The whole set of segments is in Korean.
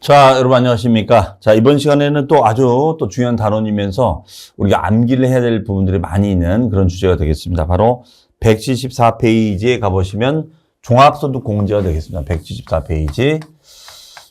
자, 여러분 안녕하십니까? 자, 이번 시간에는 또 아주 또 중요한 단원이면서 우리가 암기를 해야 될 부분들이 많이 있는 그런 주제가 되겠습니다. 바로 174페이지에 가보시면 종합소득 공제가 되겠습니다. 174페이지.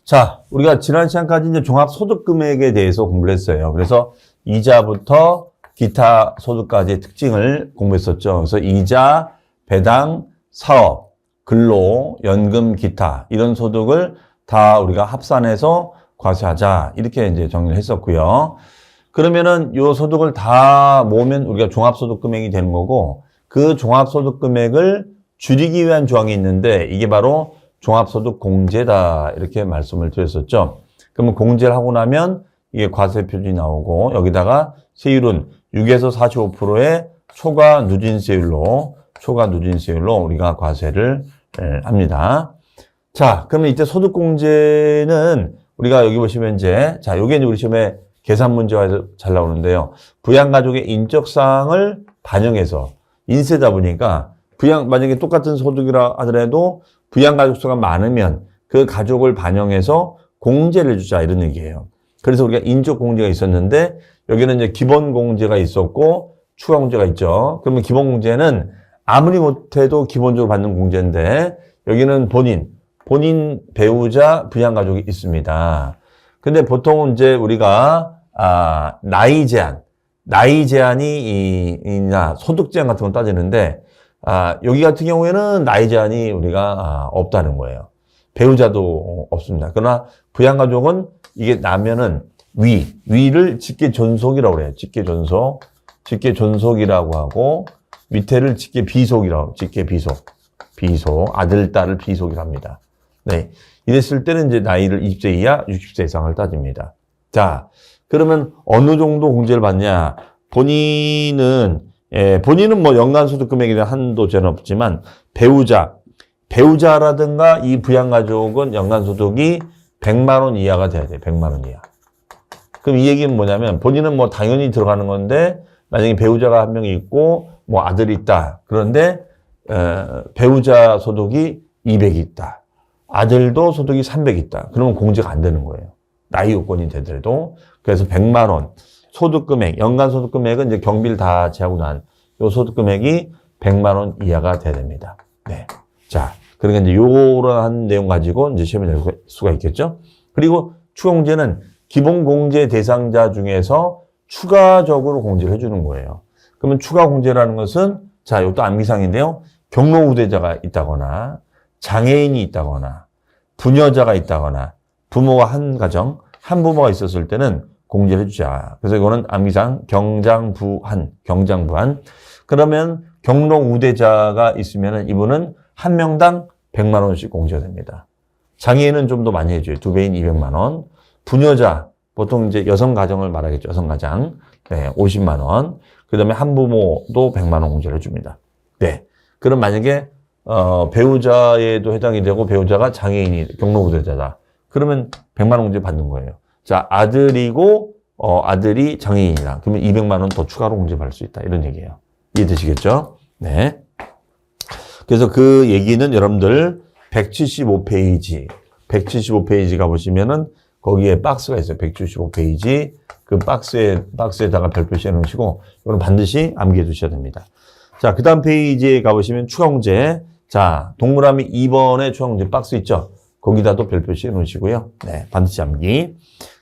자, 우리가 지난 시간까지 이제 종합소득 금액에 대해서 공부를 했어요. 그래서 이자부터 기타 소득까지의 특징을 공부했었죠. 그래서 이자, 배당, 사업, 근로, 연금, 기타 이런 소득을 다 우리가 합산해서 과세하자 이렇게 이제 정리를 했었고요. 그러면은 요 소득을 다 모으면 우리가 종합소득 금액이 되는 거고 그 종합소득 금액을 줄이기 위한 조항이 있는데 이게 바로 종합소득 공제다 이렇게 말씀을 드렸었죠. 그러면 공제를 하고 나면 이게 과세 표준이 나오고 여기다가 세율은 6에서 45%의 초과 누진세율로 초과 누진세율로 우리가 과세를 예, 합니다. 자, 그러면 이때 소득공제는 우리가 여기 보시면 이제, 자, 요게 이제 우리 시험에 계산 문제가 잘 나오는데요. 부양가족의 인적사항을 반영해서 인세다 보니까 부양, 만약에 똑같은 소득이라 하더라도 부양가족 수가 많으면 그 가족을 반영해서 공제를 주자 이런 얘기예요. 그래서 우리가 인적 공제가 있었는데 여기는 이제 기본 공제가 있었고 추가 공제가 있죠. 그러면 기본 공제는 아무리 못해도 기본적으로 받는 공제인데 여기는 본인, 본인 배우자 부양 가족이 있습니다. 근데 보통은 이제 우리가 아, 나이 제한, 나이 제한이 이, 이나 소득 제한 같은 건 따지는데 아, 여기 같은 경우에는 나이 제한이 우리가 아, 없다는 거예요. 배우자도 없습니다. 그러나 부양 가족은 이게 나면은 위, 위를 직계 존속이라고 그래요. 직계 존속, 직계 존속이라고 하고 밑에를 직계 비속이라고, 직계 비속, 비속, 아들, 딸을 비속이라 합니다. 네. 이랬을 때는 이제 나이를 20세 이하, 60세 이상을 따집니다. 자, 그러면 어느 정도 공제를 받냐? 본인은, 예, 본인은 뭐 연간 소득 금액에 대한 한도 제는 없지만 배우자, 배우자라든가 이 부양 가족은 연간 소득이 100만 원 이하가 돼야 돼요. 100만 원 이하. 그럼 이 얘기는 뭐냐면 본인은 뭐 당연히 들어가는 건데 만약에 배우자가 한 명이 있고 뭐 아들이 있다. 그런데 에, 배우자 소득이 200이 있다. 아들도 소득이 300 있다. 그러면 공제가 안 되는 거예요. 나이 요건이 되더라도. 그래서 100만 원 소득 금액, 연간 소득 금액은 이제 경비를 다 제하고 난 요 소득 금액이 100만 원 이하가 돼야 됩니다. 네. 자, 그러니까 이제 요런 내용 가지고 이제 시험에 낼 수가 있겠죠. 그리고 추가 공제는 기본 공제 대상자 중에서 추가적으로 공제를 해주는 거예요. 그러면 추가 공제라는 것은 자, 이것도 암기상인데요. 경로 우대자가 있다거나 장애인이 있다거나 부녀자가 있다거나 부모가 한 가정, 한 부모가 있었을 때는 공제를 해주자. 그래서 이거는 암기상 경장부한, 경장부한. 그러면 경로 우대자가 있으면 이분은 한 명당 100만 원씩 공제가 됩니다. 장애인은 좀 더 많이 해줘요. 두 배인 200만 원. 부녀자, 보통 이제 여성 가정을 말하겠죠. 여성 가장. 네, 50만 원. 그 다음에 한 부모도 100만 원 공제를 해줍니다. 네. 그럼 만약에, 어, 배우자에도 해당이 되고 배우자가 장애인이 경로우대자다. 그러면 100만 원 공제 받는 거예요. 자, 아들이고, 어, 아들이 장애인이다. 그러면 200만 원 더 추가로 공제 받을 수 있다. 이런 얘기예요. 이해되시겠죠? 네. 그래서 그 얘기는 여러분들 175페이지, 175페이지 가보시면은 거기에 박스가 있어요. 175페이지. 그 박스에, 박스에다가 별 표시 해 놓으시고, 이거는 반드시 암기해 두셔야 됩니다. 자, 그 다음 페이지에 가보시면 추가 공제. 자, 동그라미 2번에 추가공제 박스 있죠? 거기다도 별표시 해 놓으시고요. 네, 반드시 암기.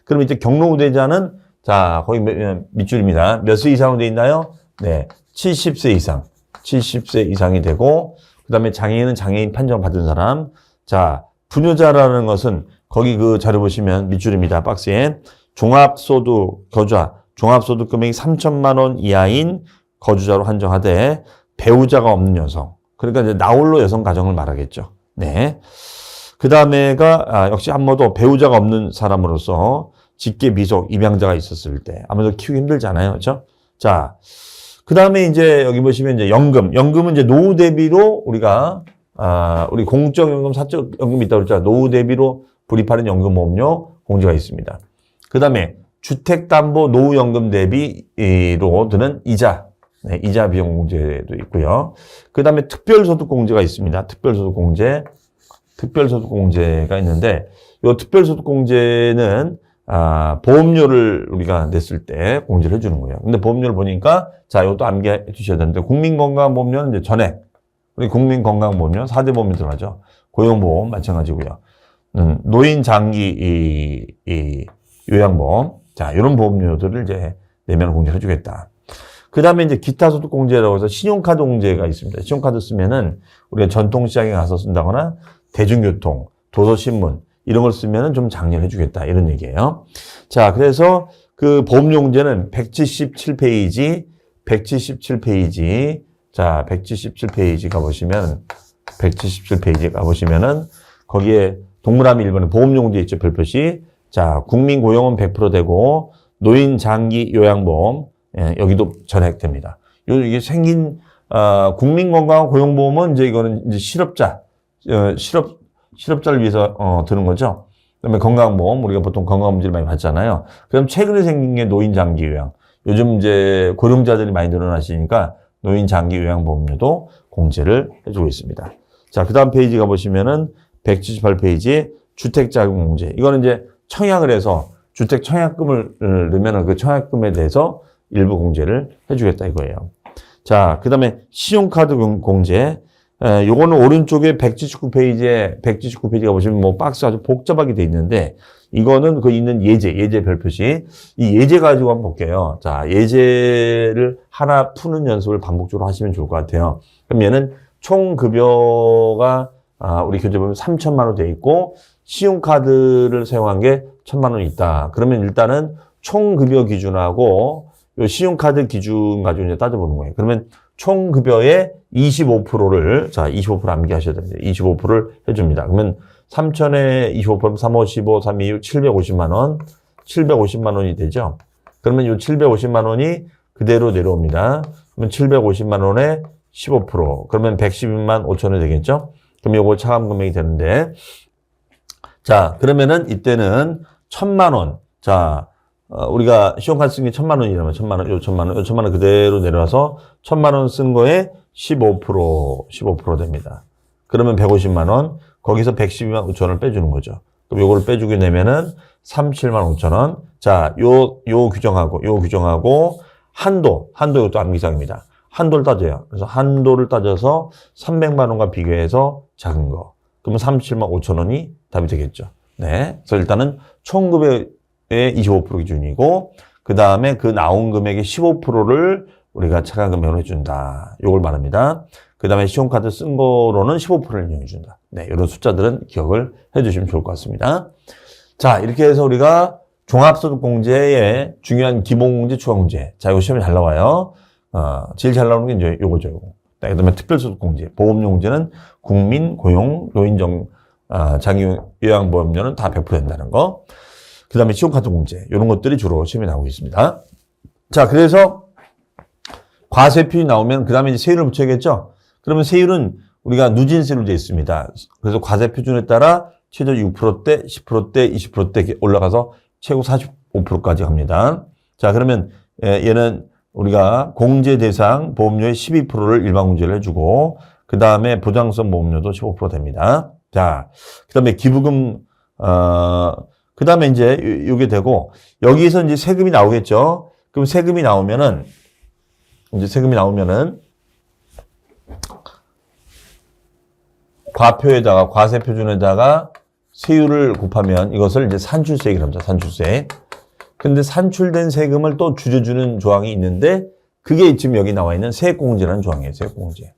그럼 이제 경로우대자는, 자, 거기 몇, 밑줄입니다. 몇 세 이상으로 돼 있나요? 네, 70세 이상. 70세 이상이 되고, 그 다음에 장애인은 장애인 판정 받은 사람. 자, 부녀자라는 것은 거기 그 자료 보시면 밑줄입니다. 박스에. 종합소득, 거주자, 종합소득 금액이 3천만 원 이하인 거주자로 한정하되 배우자가 없는 여성. 그러니까 이제 나홀로 여성 가정을 말하겠죠. 네. 그 다음에가 아, 역시 한모도 배우자가 없는 사람으로서 직계 미속 입양자가 있었을 때 아무래도 키우기 힘들잖아요. 그렇죠? 자, 그 다음에 이제 여기 보시면 이제 연금. 연금은 이제 노후 대비로 우리가 아, 우리 공적 연금, 사적 연금이 있다고 그랬죠. 노후 대비로 불입하는 연금 보험료 공제가 있습니다. 그 다음에 주택담보 노후연금 대비로 드는 이자, 네, 이자 비용 공제도 있고요. 그 다음에 특별소득 공제가 있습니다. 특별소득 공제. 특별소득공제가 있는데 이 특별소득공제는 아, 보험료를 우리가 냈을 때 공제를 해주는 거예요. 근데 보험료를 보니까 자 이것도 암기해 주셔야 되는데 국민건강보험료는 이제 전액 우리 국민건강보험료 4대 보험이 들어가죠. 고용보험 마찬가지고요. 음, 노인 장기 이, 이 요양보험 자 이런 보험료들을 이제 내면 공제해 주겠다. 그 다음에 이제 기타 소득 공제라고 해서 신용카드 공제가 있습니다. 신용카드 쓰면은 우리가 전통시장에 가서 쓴다거나 대중교통, 도서신문 이런 걸 쓰면은 좀 장려해 주겠다 이런 얘기예요. 자, 그래서 그 보험료 공제는 177페이지, 177페이지, 자, 177페이지 가보시면 177페이지 가보시면은 거기에 동물암 1번에 보험료 공제 있죠, 별표시. 자, 국민 고용은 100% 되고 노인 장기 요양보험 예, 여기도 전액됩니다. 요 이게 생긴 어, 국민건강 고용보험은 이제 이거는 이제 실업자 어, 실업 실업자를 위해서 어, 드는 거죠. 그다음에 건강보험 우리가 보통 건강문제를 많이 받잖아요. 그럼 최근에 생긴 게 노인 장기 요양. 요즘 이제 고령자들이 많이 늘어나시니까 노인 장기 요양보험료도 공제를 해주고 있습니다. 자, 그 다음 페이지 가 보시면은 178페이지에 주택자금 공제. 이거는 이제 청약을 해서 주택 청약금을 넣으면 그 청약금에 대해서 일부 공제를 해주겠다 이거예요. 자, 그 다음에 신용카드 공- 공제. 에, 요거는 오른쪽에 179페이지에, 179페이지가 보시면 뭐 박스 아주 복잡하게 돼 있는데, 이거는 그 있는 예제, 예제 별표시. 이 예제 가지고 한번 볼게요. 자, 예제를 하나 푸는 연습을 반복적으로 하시면 좋을 것 같아요. 그럼 얘는 총 급여가, 아, 우리 교재 보면 3천만 원 돼 있고, 신용카드를 사용한 게 1천만 원 있다. 그러면 일단은 총 급여 기준하고 요 신용카드 기준 가지고 이제 따져보는 거예요. 그러면 총 급여의 25%를, 자, 25% 암기하셔야 됩니다. 25%를 해줍니다. 그러면 3천에 25%면 3, 5, 15, 3, 2, 6, 750만 원, 750만 원이 되죠. 그러면 요 750만 원이 그대로 내려옵니다. 그러면 750만 원에 15%, 그러면 112만 5천원이 되겠죠? 그럼 요거 차감 금액이 되는데, 자, 그러면은 이때는 천만 원. 자, 어, 우리가 신용카드 쓴게 천만 원이라면 천만 원, 요 천만 원, 요 천만 원 그대로 내려와서 천만 원 쓴 거에 15%, 15% 됩니다. 그러면 150만 원, 거기서 112만 5천 원을 빼주는 거죠. 그럼 요거를 빼주게 되면은 37만 5천 원. 자, 요, 요 규정하고, 요 규정하고, 한도, 한도 이것도 암기사항입니다. 한도를 따져요. 그래서 한도를 따져서 300만 원과 비교해서 작은 거. 그러면 37만 5천 원이 답이 되겠죠. 네. 그래서 일단은 총급여의 25% 기준이고, 그 다음에 그 나온 금액의 15%를 우리가 차감금액으로 해준다. 요걸 말합니다. 그 다음에 신용카드 쓴 거로는 15%를 이용해준다. 네. 이런 숫자들은 기억을 해주시면 좋을 것 같습니다. 자, 이렇게 해서 우리가 종합소득공제의 중요한 기본공제, 추가공제. 자, 이거 시험에 잘 나와요. 어, 제일 잘 나오는 게 이제 요거죠. 요거. 네, 그 다음에 특별소득공제, 보험용제는 국민, 고용, 노인정, 아, 장기 요양보험료는 다100% 된다는 거. 그 다음에 신용카드 공제, 이런 것들이 주로 시험에 나오고 있습니다. 자, 그래서 과세표이 나오면 그 다음에 이제 세율을 붙여야겠죠? 그러면 세율은 우리가 누진세로 되어 있습니다. 그래서 과세 표준에 따라 최저 6%대, 10%대, 20%대 올라가서 최고 45%까지 갑니다. 자, 그러면 예, 얘는 우리가 공제 대상 보험료의 12%를 일반 공제를 해주고 그 다음에 보장성 보험료도 15% 됩니다. 자, 그 다음에 기부금 어, 그 다음에 이제 요- 요게 되고 여기서 이제 세금이 나오겠죠. 그럼 세금이 나오면은 이제 세금이 나오면은 과표에다가 과세 표준에다가 세율을 곱하면 이것을 이제 산출세 얘기를 합니다. 산출세. 근데 산출된 세금을 또 줄여주는 조항이 있는데 그게 지금 여기 나와 있는 세액공제라는 조항이에요. 세액공제.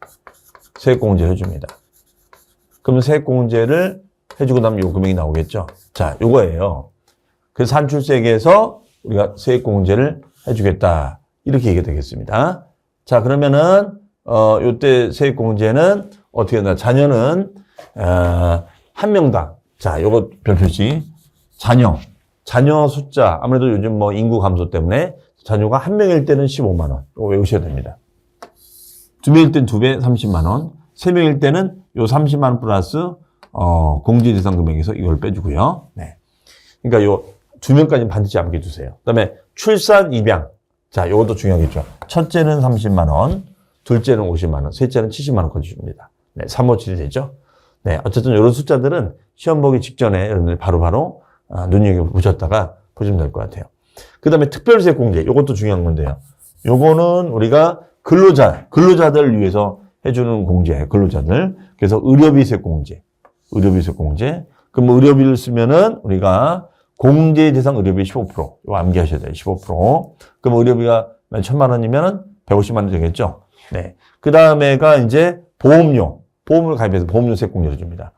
세액공제 해줍니다. 그러면 세액공제를 해주고 나면 요 금액이 나오겠죠. 자, 요거예요. 그 산출세에서 우리가 세액공제를 해주겠다. 이렇게 얘기가 되겠습니다. 자, 그러면은, 어, 요때 세액공제는 어떻게 되나? 자녀는, 어, 한 명당. 자, 요거 별표시. 자녀. 자녀 숫자. 아무래도 요즘 뭐 인구 감소 때문에 자녀가 한 명일 때는 15만원. 이거 외우셔야 됩니다. 두 명일 땐두 배, 30만원. 세 명일 때는 요 30만원 플러스, 어, 공제 대상 금액에서 이걸 빼주고요. 네. 그러니까 요 두 명까지는 반드시 암기해 주세요. 그 다음에 출산, 입양. 자, 요것도 중요하겠죠. 첫째는 30만 원, 둘째는 50만 원, 셋째는 70만 원까지 줍니다. 네, 357이 되죠. 네, 어쨌든 이런 숫자들은 시험 보기 직전에 여러분들 바로바로 아, 눈여겨 보셨다가 보시면 될 것 같아요. 그 다음에 특별세 공제, 이것도 중요한 건데요. 요거는 우리가 근로자, 근로자들 위해서 해주는 공제예요. 근로자들. 그래서 의료비세 공제, 의료비세 공제. 그럼 뭐 의료비를 쓰면은 우리가 공제 대상 의료비 15%. 이거 암기하셔야 돼요. 15%. 그럼 의료비가 만 천만 원이면은 150만 원 되겠죠. 네. 그 다음에가 이제 보험료. 보험을 가입해서 보험료세 공제를 줍니다.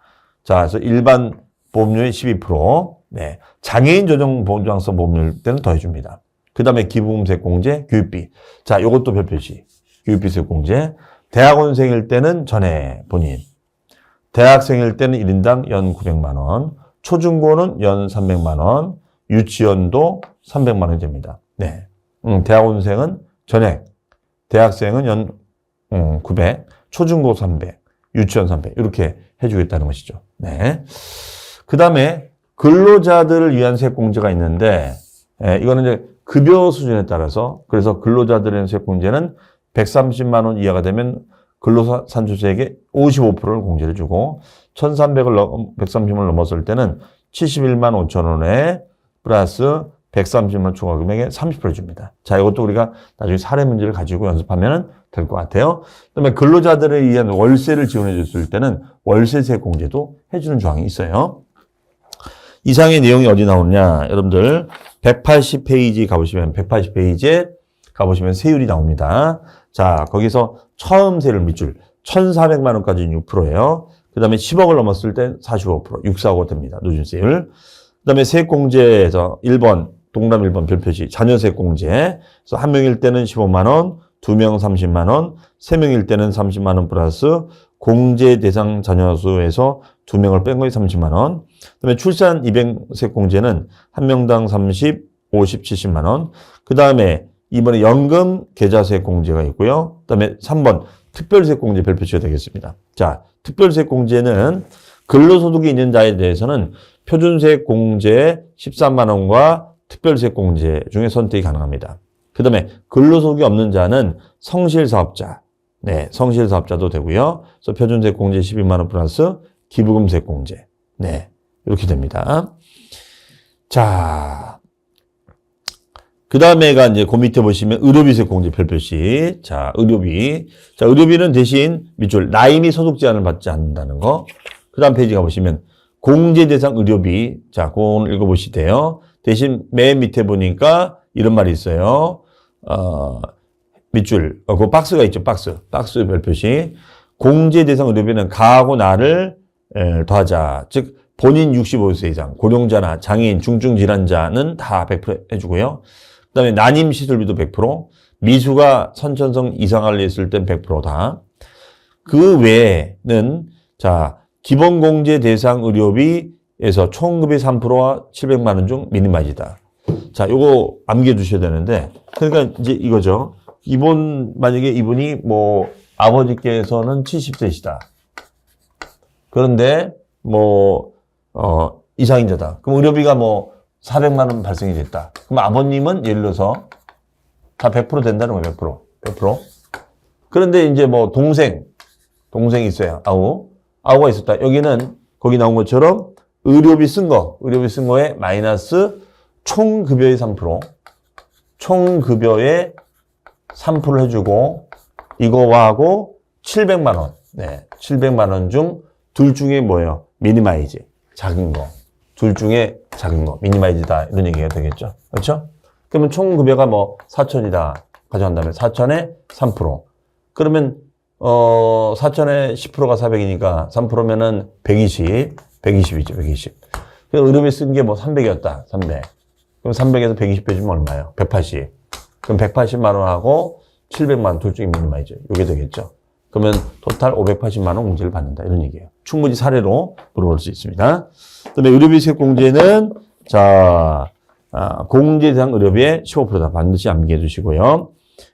자, 그래서 일반 보험료의 12%. 네. 장애인 조정 보장성 보험료일 때는 더 해줍니다. 그 다음에 기부금세 공제, 교육비. 자, 요것도 별표시. 교육비세 공제. 대학원생일 때는 전에 본인. 대학생일 때는 1인당 연 900만 원. 초중고는 연 300만 원. 유치원도 300만 원이 됩니다. 네. 음, 대학원생은 전액. 대학생은 연 음, 900. 초중고 300. 유치원 300. 이렇게 해주겠다는 것이죠. 네. 그 다음에 근로자들을 위한 세액공제가 있는데, 예, 이거는 이제 급여 수준에 따라서, 그래서 근로자들의 세액공제는 130만 원 이하가 되면 근로산출세액의 55%를 공제를 주고, 1,300을 넘, 130을 넘었을 때는 71만 5천 원에 플러스 130만 추가 금액에 30% 줍니다. 자, 이것도 우리가 나중에 사례 문제를 가지고 연습하면 될 것 같아요. 그 다음에 근로자들에 의한 월세를 지원해 줬을 때는 월세세 공제도 해주는 조항이 있어요. 이상의 내용이 어디 나오느냐. 여러분들 180페이지 가보시면 180페이지에 가보시면 세율이 나옵니다. 자, 거기서 처음 세율 밑줄 1,400만 원까지 6%예요. 그 다음에 10억을 넘었을 때 45%, 645 됩니다. 누준세율. 그 다음에 세액공제에서 1번, 동남 1번 별표시, 자녀세액공제. 그래서 한 명일 때는 15만 원, 두 명 30만 원, 세 명일 때는 30만 원 플러스 공제 대상 자녀 수에서 두 명을 뺀 거에 30만 원. 그 다음에 출산 입양세액공제는 한 명당 30, 50, 70만 원. 그 다음에 이번에 연금 계좌세액공제가 있고요. 그 다음에 3번 특별세액공제 별표치가 되겠습니다. 자, 특별세액공제는 근로소득이 있는 자에 대해서는 표준세액공제 13만 원과 특별세액공제 중에 선택이 가능합니다. 그 다음에 근로소득이 없는 자는 성실사업자, 네, 성실사업자도 되고요. 그래서 표준세액공제 12만 원 플러스 기부금세액공제, 네, 이렇게 됩니다. 자, 그 다음에가 이제 그 밑에 보시면 의료비세 공제 별표시. 자, 의료비. 자, 의료비는 대신 밑줄 나이미 소득 제한을 받지 않는다는 거. 그 다음 페이지 가보시면 공제 대상 의료비. 자, 그걸 읽어보시대요. 대신 맨 밑에 보니까 이런 말이 있어요. 어, 밑줄. 어, 그 박스가 있죠, 박스. 박스 별표시. 공제 대상 의료비는 가하고 나를 에, 더하자. 즉, 본인 65세 이상, 고령자나 장애인, 중증 질환자는 다 100% 해주고요. 그 다음에 난임 시술비도 100%, 미수가 선천성 이상을 했을 땐 100%다. 그 외에는, 자, 기본 공제 대상 의료비에서 총급의 3%와 700만 원 중 미니마이즈다. 자, 요거 암기해 두셔야 되는데, 그러니까 이제 이거죠. 이분, 만약에 이분이 뭐, 아버지께서는 70세시다. 그런데, 뭐, 어, 이상인자다. 그럼 의료비가 뭐, 400만 원 발생이 됐다. 그럼 아버님은 예를 들어서 다 100% 된다는 거예요. 100%. 100%. 그런데 이제 뭐 동생, 동생이 있어요. 아우. 아우가 있었다. 여기는 거기 나온 것처럼 의료비 쓴 거, 의료비 쓴 거에 마이너스 총 급여의 3%, 총 급여의 3%를 해주고 이거하고 700만 원, 네, 700만 원 중 둘 중에 뭐예요? 미니마이즈, 작은 거. 둘 중에 작은 거, 미니마이즈다 이런 얘기가 되겠죠. 그렇죠? 그러면 총 급여가 뭐 4천이다 가져간다면 4천에 3%. 그러면 어 4천에 10%가 400이니까 3%면은 120, 120이죠, 120. 그럼 의료비 쓴 게 뭐 300이었다, 300. 그럼 300에서 120 빼주면 얼마예요? 180. 그럼 180만 원하고 700만 원 둘 중에 미니마이즈. 이게 되겠죠. 그러면 토탈 580만 원 공제를 받는다 이런 얘기예요. 충분히 사례로 물어볼 수 있습니다. 그다음에 의료비세 공제는 자 아, 공제 대상 의료비의 15%다 반드시 암기해 주시고요.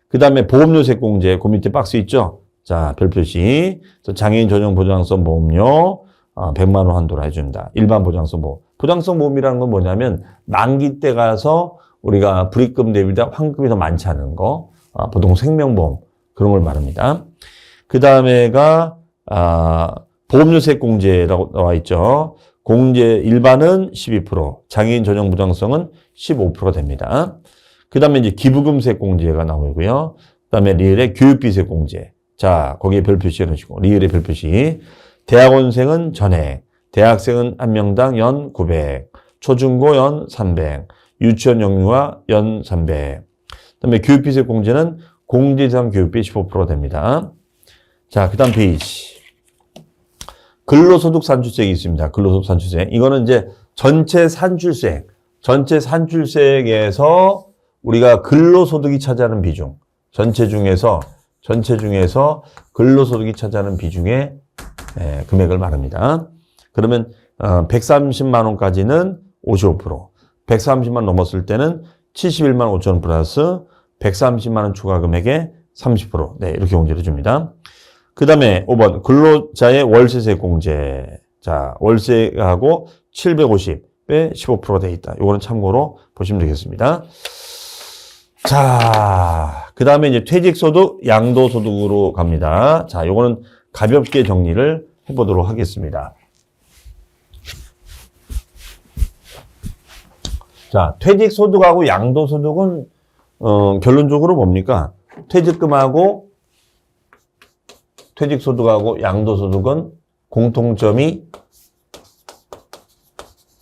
그다음에 보험료세 공제 그 밑에 박스 있죠. 자 별표시 장애인 전용 보장성 보험료 아, 100만 원 한도로 해준다. 일반 보장성 보험. 보장성 보험이라는 건 뭐냐면 만기 때 가서 우리가 불입금 대비다 환급이 더 많지 않은 거 아, 보통 생명보험 그런 걸 말합니다. 그 다음에가 아, 보험료세 공제라고 나와 있죠. 공제 일반은 12%, 장애인 전용 부담성은 15%가 됩니다. 그 다음에 이제 기부금세 공제가 나오고요. 그 다음에 리을의 교육비세 공제. 자, 거기에 별 표시 해놓으시고, 리을의 별 표시. 대학원생은 전액, 대학생은 한 명당 연 900, 초중고 연 300, 유치원 영유아 연 300. 그 다음에 교육비세 공제는 공제상 교육비 15%가 됩니다. 자, 그 다음 페이지. 근로소득 산출세가 있습니다. 근로소득 산출세. 이거는 이제 전체 산출세, 전체 산출세에서 우리가 근로소득이 차지하는 비중, 전체 중에서, 전체 중에서 근로소득이 차지하는 비중의 예, 금액을 말합니다. 그러면 어, 130만 원까지는 55%, 130만 넘었을 때는 71만 5천 원 플러스 130만 원 추가 금액의 30%. 네, 이렇게 공제를 줍니다. 그 다음에 5번 근로자의 월세세 공제. 자, 월세하고 750에 15%가 돼 있다. 이거는 참고로 보시면 되겠습니다. 자, 그 다음에 이제 퇴직소득, 양도소득으로 갑니다. 자, 요거는 가볍게 정리를 해보도록 하겠습니다. 자, 퇴직소득하고 양도소득은, 어, 결론적으로 뭡니까? 퇴직금하고 퇴직소득하고 양도소득은 공통점이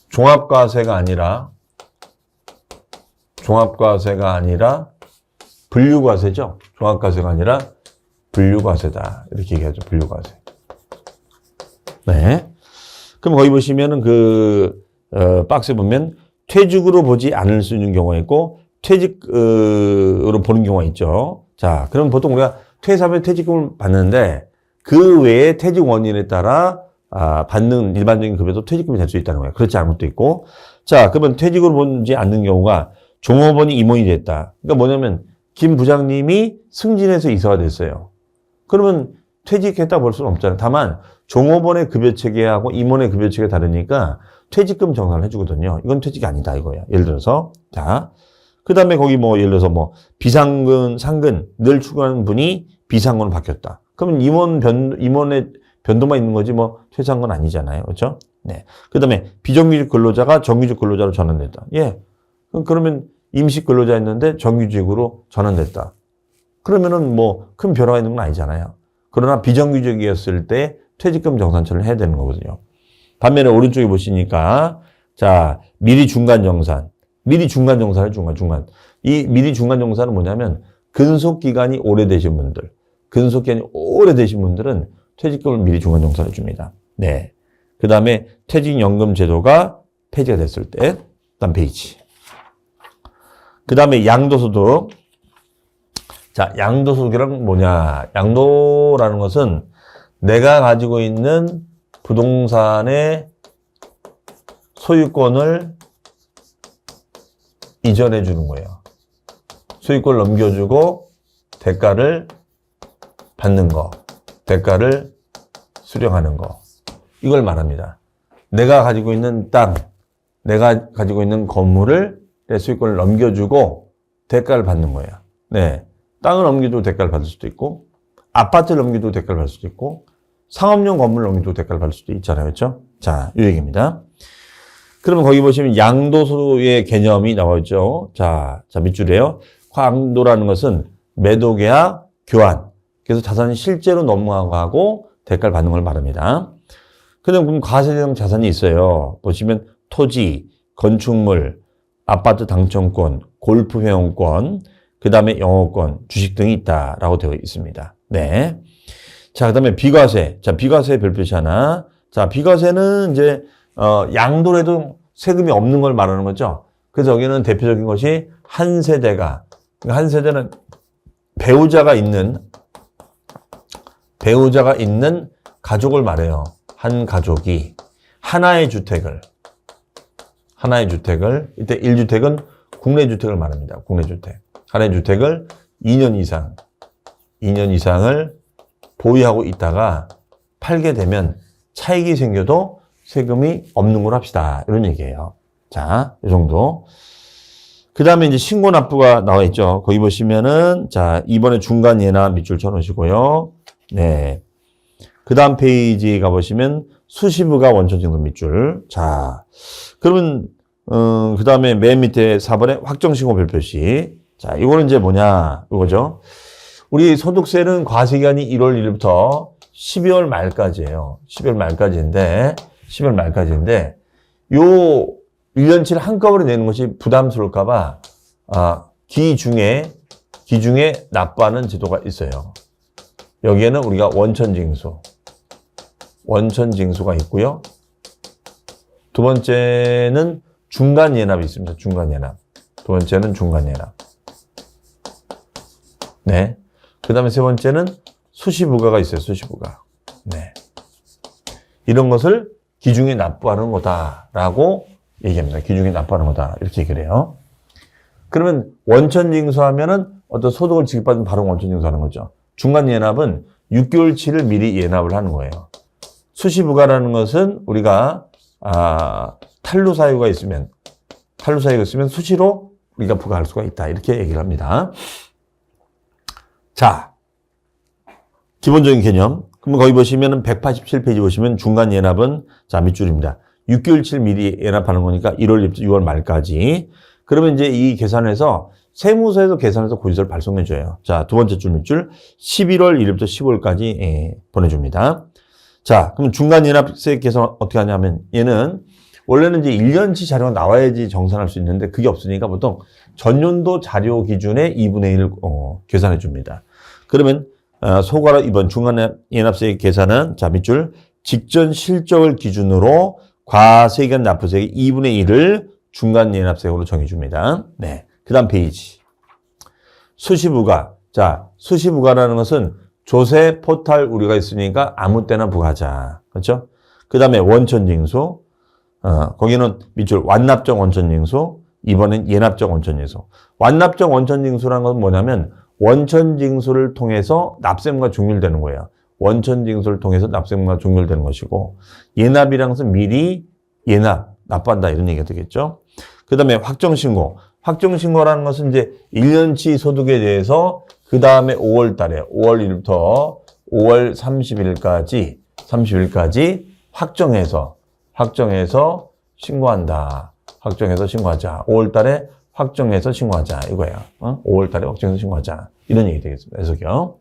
종합과세가 아니라 종합과세가 아니라 분류과세죠. 종합과세가 아니라 분류과세다. 이렇게 얘기하죠. 분류과세. 네. 그럼 거기 보시면은 그, 어, 박스에 보면 퇴직으로 보지 않을 수 있는 경우가 있고 퇴직으로 보는 경우가 있죠. 자, 그럼 보통 우리가 퇴사하면 퇴직금을 받는데 그 외에 퇴직 원인에 따라 아, 받는 일반적인 급여도 퇴직금이 될 수 있다는 거예요. 그렇지 않은 것도 있고. 자, 그러면 퇴직으로 보지 않는 경우가 종업원이 임원이 됐다. 그러니까 뭐냐면 김 부장님이 승진해서 이사가 됐어요. 그러면 퇴직했다 볼 수는 없잖아요. 다만 종업원의 급여 체계하고 임원의 급여 체계가 다르니까 퇴직금 정산을 해주거든요. 이건 퇴직이 아니다 이거예요. 예를 들어서 자, 그 다음에 거기 뭐 예를 들어서 뭐 비상근 상근 늘 출근하는 분이 비상근으로 바뀌었다. 그러면 임원 변 임원의 변동만 있는 거지 뭐 퇴사한 건 아니잖아요. 그렇죠? 네. 그 다음에 비정규직 근로자가 정규직 근로자로 전환됐다. 예. 그러면 임시 근로자였는데 정규직으로 전환됐다. 그러면은 뭐 큰 변화가 있는 건 아니잖아요. 그러나 비정규직이었을 때 퇴직금 정산처를 해야 되는 거거든요. 반면에 오른쪽에 보시니까 자 미리 중간 정산, 미리 중간 정산을 중간 중간. 이 미리 중간 정산은 뭐냐면 근속 기간이 오래되신 분들, 근속 기간이 오래되신 분들은 퇴직금을 미리 중간 정산해 줍니다. 네. 그 다음에 퇴직연금 제도가 폐지가 됐을 때, 다음 페이지. 그 다음에 양도소득. 자, 양도소득이란 뭐냐. 양도라는 것은 내가 가지고 있는 부동산의 소유권을 이전해 주는 거예요. 소유권을 넘겨주고 대가를 받는 거, 대가를 수령하는 거. 이걸 말합니다. 내가 가지고 있는 땅, 내가 가지고 있는 건물을 내 소유권을 넘겨주고 대가를 받는 거예요. 네. 땅을 넘겨도 대가를 받을 수도 있고, 아파트를 넘겨도 대가를 받을 수도 있고, 상업용 건물을 넘겨도 대가를 받을 수도 있잖아요. 그렇죠? 자, 이 얘기입니다. 그러면 거기 보시면 양도소의 개념이 나와 있죠. 자, 자, 밑줄이에요. 양도라는 것은 매도계약, 교환. 그래서 자산이 실제로 넘어가고 대가를 받는 걸 말합니다. 그럼 과세대상 자산이 있어요. 보시면 토지, 건축물, 아파트 당첨권, 골프 회원권, 그 다음에 영어권, 주식 등이 있다라고 되어 있습니다. 네. 자, 그 다음에 비과세. 자, 비과세 별표시 하나. 자, 비과세는 이제, 어, 양도래도 세금이 없는 걸 말하는 거죠. 그래서 여기는 대표적인 것이 한 세대가, 그러니까 한 세대는 배우자가 있는, 배우자가 있는 가족을 말해요. 한 가족이 하나의 주택을, 하나의 주택을, 이때 1주택은 국내 주택을 말합니다. 국내 주택. 하나의 주택을 2년 이상, 2년 이상을 보유하고 있다가 팔게 되면 차익이 생겨도 세금이 없는 걸 합시다. 이런 얘기예요. 자, 이 정도. 그 다음에 이제 신고 납부가 나와 있죠. 거기 보시면은, 자, 이번에 중간 예나 밑줄 쳐놓으시고요. 네. 그 다음 페이지에 가보시면 수시부가 원천징수 밑줄. 자, 그러면, 어, 그 다음에 맨 밑에 4번에 확정신고 별표시. 자, 이거는 이제 뭐냐, 이거죠. 우리 소득세는 과세기간이 1월 1일부터 12월 말까지예요. 12월 말까지인데, 12월 말까지인데, 요 1년치를 한꺼번에 내는 것이 부담스러울까봐, 아, 기중에, 기중에 납부하는 제도가 있어요. 여기에는 우리가 원천징수, 원천징수가 있고요. 두 번째는 중간예납이 있습니다. 중간예납. 두 번째는 중간예납. 네. 그 다음에 세 번째는 수시부가가 있어요. 수시부가. 네. 이런 것을 기중에 납부하는 거다라고 얘기합니다. 기중에 납부하는 거다. 이렇게 얘기를 해요. 그러면 원천징수하면은 어떤 소득을 지급받은 바로 원천징수하는 거죠. 중간 예납은 6개월치를 미리 예납을 하는 거예요. 수시부가라는 것은 우리가 아, 탈루 사유가 있으면 탈루 사유가 있으면 수시로 우리가 부과할 수가 있다. 이렇게 얘기를 합니다. 자, 기본적인 개념. 그러면 거기 보시면은 187페이지 보시면 중간 예납은 자, 밑줄입니다. 6개월치를 미리 예납하는 거니까 1월부터 6월 말까지. 그러면 이제 이 계산해서 세무서에서 계산해서 고지서를 발송해 줘요. 자, 두 번째 줄 밑줄 11월 1일부터 10월까지 예, 보내줍니다. 자, 그럼 중간 연합세 계산 어떻게 하냐면 얘는 원래는 이제 1년치 자료가 나와야지 정산할 수 있는데 그게 없으니까 보통 전년도 자료 기준의 2분의 1을 어, 계산해 줍니다. 그러면 어, 소가로 이번 중간 연합세 계산은 자 밑줄 직전 실적을 기준으로 과세기간 납부세의 2분의 1을 중간 연합세로 정해 줍니다. 네. 그 다음 페이지. 수시부가 자, 수시부가라는 것은 조세 포탈 우리가 있으니까 아무 때나 부과하자. 그렇죠? 그 다음에 원천징수. 어, 거기는 밑줄 완납적 원천징수. 이번엔 예납적 원천징수. 완납적 원천징수라는 것은 뭐냐면 원천징수를 통해서 납세금과 종결되는 거예요. 원천징수를 통해서 납세금과 종결되는 것이고 예납이라는 것은 미리 예납, 납부한다 이런 얘기가 되겠죠. 그 다음에 확정신고. 확정신고라는 것은 이제 1년치 소득에 대해서 그 다음에 5월 달에 5월 1일부터 5월 30일까지 30일까지 확정해서 확정해서 신고한다. 확정해서 신고하자. 5월 달에 확정해서 신고하자. 이거예요. 어? 5월 달에 확정해서 신고하자. 이런 얘기 되겠습니다. 해석이요.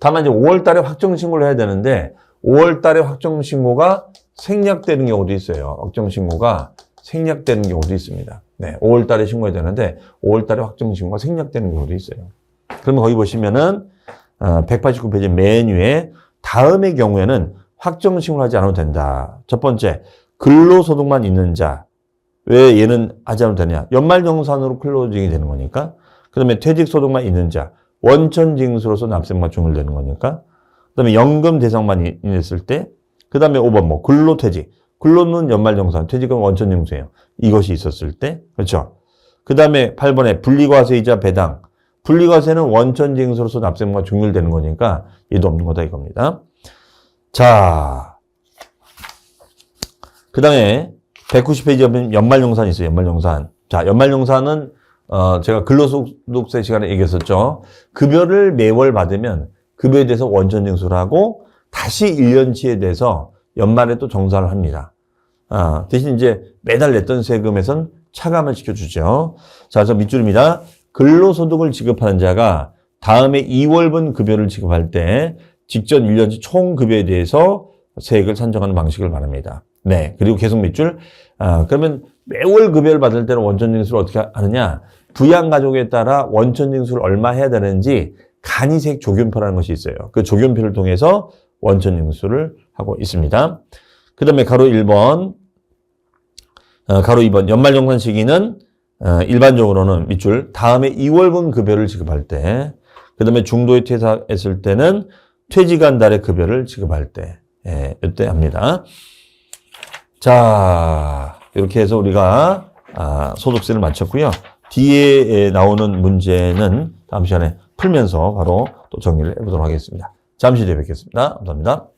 다만 이제 5월 달에 확정 신고를 해야 되는데 5월 달에 확정 신고가 생략되는 경우도 있어요. 확정 신고가 생략되는 경우도 있습니다. 네, 5월 달에 신고해야 되는데 5월 달에 확정 신고가 생략되는 경우도 있어요. 그러면 거기 보시면은 어, 189페이지 메뉴에 다음의 경우에는 확정 신고를 하지 않아도 된다. 첫 번째, 근로소득만 있는 자. 왜 얘는 하지 않아도 되냐? 연말정산으로 클로징이 되는 거니까. 그 다음에 퇴직소득만 있는 자. 원천징수로서 납세만 종결되는 거니까. 그 다음에 연금 대상만 이- 있을 때. 그 다음에 5번 뭐 근로퇴직. 근로는 연말정산, 퇴직은 원천징수예요. 이것이 있었을 때. 그렇죠? 그 다음에 8번에 분리과세이자 배당. 분리과세는 원천징수로서 납세금과 종결되는 거니까 얘도 없는 거다 이겁니다. 자, 그 다음에 190페이지 보면 연말정산이 있어요. 연말정산. 자, 연말정산은 어, 제가 근로소득세 시간에 얘기했었죠. 급여를 매월 받으면 급여에 대해서 원천징수를 하고 다시 1년치에 대해서 연말에 또 정산을 합니다. 아, 대신 이제 매달 냈던 세금에선 차감을 시켜주죠. 자, 그래서 밑줄입니다. 근로소득을 지급하는 자가 다음에 2월분 급여를 지급할 때 직전 1년치 총 급여에 대해서 세액을 산정하는 방식을 말합니다. 네. 그리고 계속 밑줄. 아, 그러면 매월 급여를 받을 때는 원천징수를 어떻게 하느냐? 부양가족에 따라 원천징수를 얼마 해야 되는지 간이세액 조견표라는 것이 있어요. 그 조견표를 통해서 원천 징수를 하고 있습니다. 그 다음에 가로 1번, 어, 가로 2번, 연말정산 시기는 어, 일반적으로는 밑줄 다음에 2월분 급여를 지급할 때, 그 다음에 중도에 퇴사했을 때는 퇴직한 달의 급여를 지급할 때, 예, 이때 합니다. 자, 이렇게 해서 우리가 아, 소득세를 마쳤고요. 뒤에 나오는 문제는 다음 시간에 풀면서 바로 또 정리를 해보도록 하겠습니다. 잠시 뒤에 뵙겠습니다. 감사합니다.